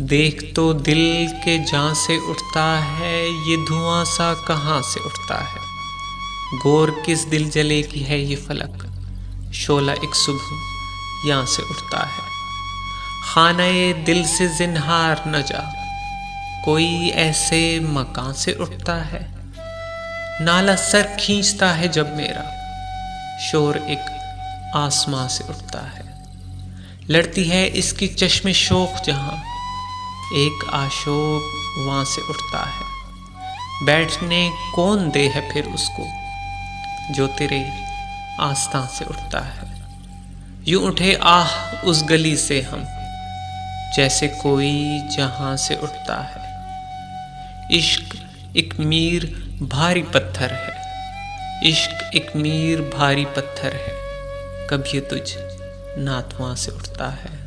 देख तो दिल के जहाँ से उठता है, ये धुआँ सा कहाँ से उठता है? गोर किस दिल जले की है ये फलक? शोला एक सुबह यहाँ से उठता है। खाना दिल से जिन्हार न जा, कोई ऐसे मकान से उठता है? नाला सर खींचता है जब मेरा, शोर एक आसमां से उठता है। लड़ती है इसकी चश्मे शोक जहाँ एक आशोक वहाँ से उठता है। बैठने कौन दे है फिर उसको? जो तेरे आस्था से उठता है। यूँ उठे, आह, उस गली से हम, जैसे कोई जहाँ से उठता है। इश्क एक मीर भारी पत्थर है। इश्क एक मीर भारी पत्थर है। कभी तुझ नातवा से उठता है।